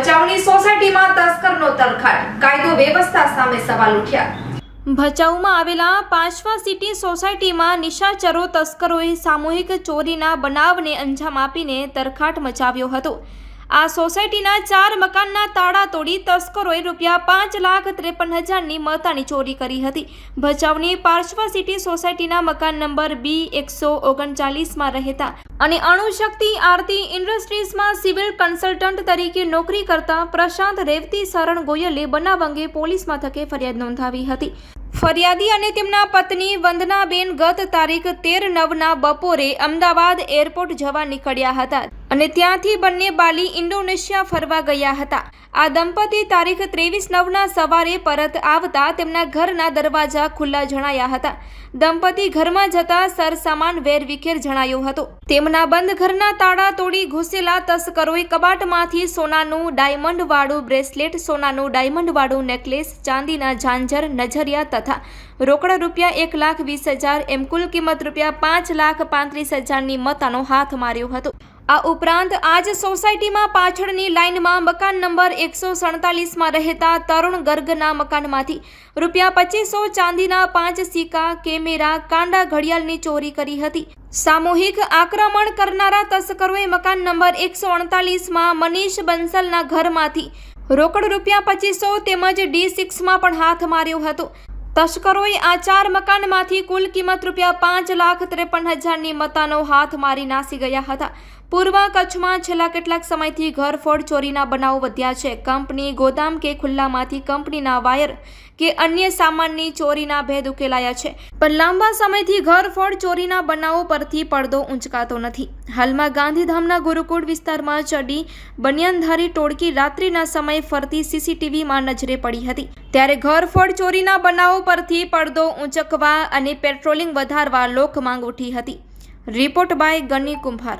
ભચાઉની સોસાયટીમાં તસ્કરનો તરખાટ કાયદો વ્યવસ્થા સામે સવાલ ઉઠ્યા. ભચાઉમાં આવેલા પાંચવા સિટી સોસાયટીમાં નિશાચરો તસ્કરોએ સામૂહિક ચોરીના બનાવને અંજામ આપીને તરખાટ મચાવ્યો હતો. આ સોસાયટીના ચાર મકાનના તાળા તોડી તસ્કરોએ રૂપિયા પાંચ લાખ ત્રેપન હજારની મતાની ચોરી કરી હતી. ભચાઉની પાર્શ્વ સિટી સોસાયટીના મકાન નંબર બી એકસો ઓગણચાલીસમાં રહેતા અને અણુશક્તિ આરતી ઇન્ડસ્ટ્રીઝમાં સિવિલ કન્સલ્ટન્ટ તરીકે નોકરી કરતા પ્રશાંત રેવતી શરણ ગોયલે બનાવ અંગે પોલીસ મથકે ફરિયાદ નોંધાવી હતી. ફરિયાદી અને તેમના પત્ની વંદનાબેન ગત તારીખ તેર નવના બપોરે અમદાવાદ એરપોર્ટ જવા નીકળ્યા હતા. અને ત્યાંથી બંને બાલી ઇન્ડોનેશિયા ફરવા ગયા હતા. આ દંપતી તારીખ ત્રેવીસ નવના સવારે પરત આવતા તેમના ઘરના દરવાજા ખુલ્લા જણાયા હતા. દંપતી ઘરમાં જતા સરસામાન વેરવિખેર જણાયો હતો. તેમના બંધ ઘરના તાળા તોડી ઘૂસેલા તસ્કરોએ કબાટમાંથી સોનાનું ડાયમંડવાળું બ્રેસલેટ, સોનાનું ડાયમંડવાળું નેકલેસ, ચાંદીના ઝાંઝર, નજરિયા તથા રોકડા રૂપિયા એક લાખ વીસ હજાર, એમ કુલ કિંમત રૂપિયા પાંચ લાખ પાંત્રીસ હજારની મતાનો હાથ માર્યો હતો. આ ઉપરાંત આજ સોસાયટીમાં પાછળની લાઇનમાં મકાન નંબર એકસો સડતાલીસમાં રહેતા તરુણ ગર્ગના મકાનમાંથી રૂપિયા પચીસો ચાંદીના પાંચ સિક્કા, કેમેરા, કાંડા ઘડિયાળની ચોરી કરી હતી. સામૂહિક આક્રમણ કરનારા તસ્કરોએ મકાન નંબર એકસો અડતાલીસમાં મનીષ બંસલના ઘરમાંથી રોકડ રૂપિયા પચીસો તેમજ ડી સિક્સમાં પણ હાથ માર્યો હતો. તસ્કરોએ આ ચાર મકાનમાંથી કુલ કિંમત રૂપિયા પાંચ લાખ ત્રેપન હજારની મતાનો હાથ મારી નાસી ગયા હતા. પૂર્વ કચ્છમાં છેલ્લા કેટલાક સમયથી ઘરફોડ ચોરીના બનાવો વધ્યા છે. કંપની ગોદામ કે ખુલ્લામાંથી કંપનીના વાયર કે અન્ય સામાનની ચોરીના ભેદ ઉકેલાયા છે. પણ લાંબા સમયથી ઘરફોડ ચોરીના બનાવો પરથી પડદો ઊંચકાતો નથી. હાલમાં ગાંધીધામના ગુરુકુળ વિસ્તારમાં ચડી બનિયાનધારી ટોળકી રાત્રિના સમયે ફરતી સીસીટીવીમાં નજરે પડી હતી. ત્યારે ઘરફોડ ચોરીના બનાવો પરથી પડદો ઊંચકવા અને પેટ્રોલિંગ વધારવા લોક માંગ ઉઠી હતી. રિપોર્ટ બાય ગની કુંભાર.